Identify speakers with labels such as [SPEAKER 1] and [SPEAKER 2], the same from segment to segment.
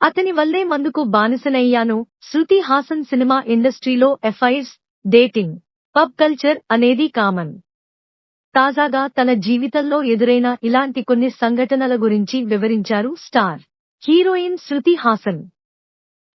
[SPEAKER 1] అతని వల్లే మందుకు బానిసనయ్యాను శృతి హాసన్ సినిమా ఇండస్ట్రీలో ఎఫ్ఐర్స్ డేటింగ్ పబ్ కల్చర్ అనేది కామన్. తాజాగా తన జీవితంలో ఎదురైన ఇలాంటి కొన్ని సంఘటనల గురించి వివరించారు స్టార్ హీరోయిన్ శృతి హాసన్.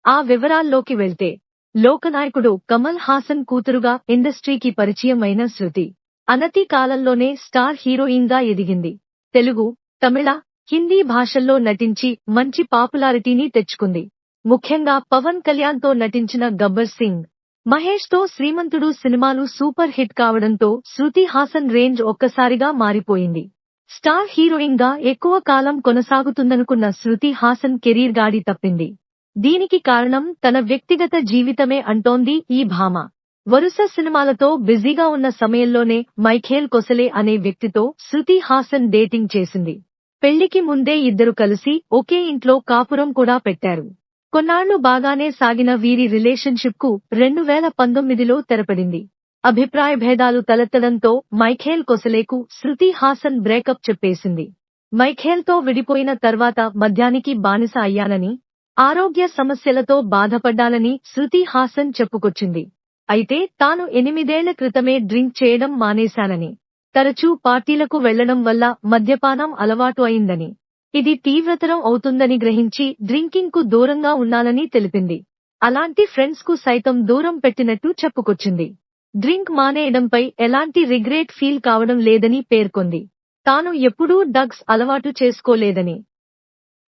[SPEAKER 1] ఆ వివరాల్లోకి వెళ్తే లోకనాయకుడు కమల్ హాసన్ కూతురుగా ఇండస్ట్రీకి పరిచయం అయిన శృతి అనతి కాలంలోనే స్టార్ హీరోయిన్గా ఎదిగింది. తెలుగు తమిళ హిందీ భాషల్లో నటించి మంచి పాపులారిటీని తెచ్చుకుంది. ముఖ్యంగా పవన్ కళ్యాణ్తో నటించిన గబ్బర్ సింగ్. మహేష్తో శ్రీమంతుడు సినిమాలు సూపర్ హిట్ కావడంతో శృతి హాసన్ రేంజ్ ఒక్కసారిగా మారిపోయింది. స్టార్ హీరోయిన్గా ఎక్కువ కాలం కొనసాగుతుందనుకున్న శృతి హాసన్ కెరీర్ గాడి తప్పింది. దీనికి కారణం తన వ్యక్తిగత జీవితమే అంటోంది ఈ భామ. వరుస సినిమాలతో బిజీగా ఉన్న సమయంలోనే మైఖేల్ కొసలే అనే వ్యక్తితో శృతి హాసన్ డేటింగ్ చేసింది. పెళ్ళికి ముందే ఇద్దరు కలిసి ఒకే ఇంట్లో కాపురం కూడా పెట్టారు. కొన్నాళ్ళు బాగానే సాగిన వీరి రిలేషన్షిప్కు రెండు వేల పంతొమ్మిదిలో తెరపడింది. అభిప్రాయ భేదాలు తలెత్తడంతో మైఖేల్ కొసలేకు శృతి హాసన్ బ్రేకప్ చెప్పేసింది. మైఖేల్తో విడిపోయిన తర్వాత మద్యానికి బానిస అయ్యానని ఆరోగ్య సమస్యలతో బాధపడ్డానని శృతి హాసన్ చెప్పుకొచ్చింది. అయితే తాను ఎనిమిదేళ్ళ క్రితమే డ్రింక్ చేయడం మానేశానని తరచూ పార్టీలకు వెళ్ళడం వల్ల మద్యపానం అలవాటు అయిందని. ఇది తీవ్రతరం అవుతుందని గ్రహించి డ్రింకింగ్కు దూరంగా ఉన్నానని తెలిపింది. అలాంటి ఫ్రెండ్స్కు సైతం దూరం పెట్టినట్టు చెప్పుకొచ్చింది. డ్రింక్ మానేయడంపై ఎలాంటి రిగ్రెట్ ఫీల్ కావడం లేదని పేర్కొంది. తాను ఎప్పుడూ డ్రగ్స్ అలవాటు చేసుకోలేదని.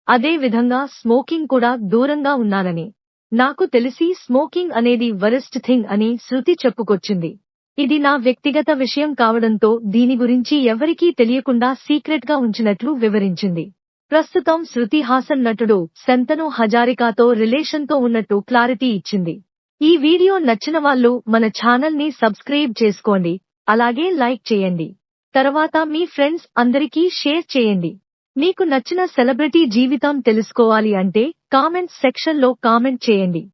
[SPEAKER 1] అదే విధంగా స్మోకింగ్ కూడా దూరంగా ఉన్నానని నాకు తెలిసి స్మోకింగ్ అనేది వరెస్ట్ థింగ్ అని శృతి చెప్పుకొచ్చింది. ఇది నా వ్యక్తిగత విషయం కావడంతో దీని గురించి ఎవరికీ తెలియకుండా సీక్రెట్గా ఉంచినట్లు వివరించింది. ప్రస్తుతం శృతి హాసన్ నటుడు శంతను హజారికాతో రిలేషన్తో ఉన్నట్టు క్లారిటీ ఇచ్చింది. ఈ వీడియో నచ్చిన వాళ్ళు మన ఛానల్ని సబ్స్క్రైబ్ చేసుకోండి అలాగే లైక్ చేయండి. తర్వాత మీ ఫ్రెండ్స్ అందరికీ షేర్ చేయండి. మీకు నచ్చిన సెలబ్రిటీ జీవితం తెలుసుకోవాలి అంటే కామెంట్ సెక్షన్లో కామెంట్ చేయండి.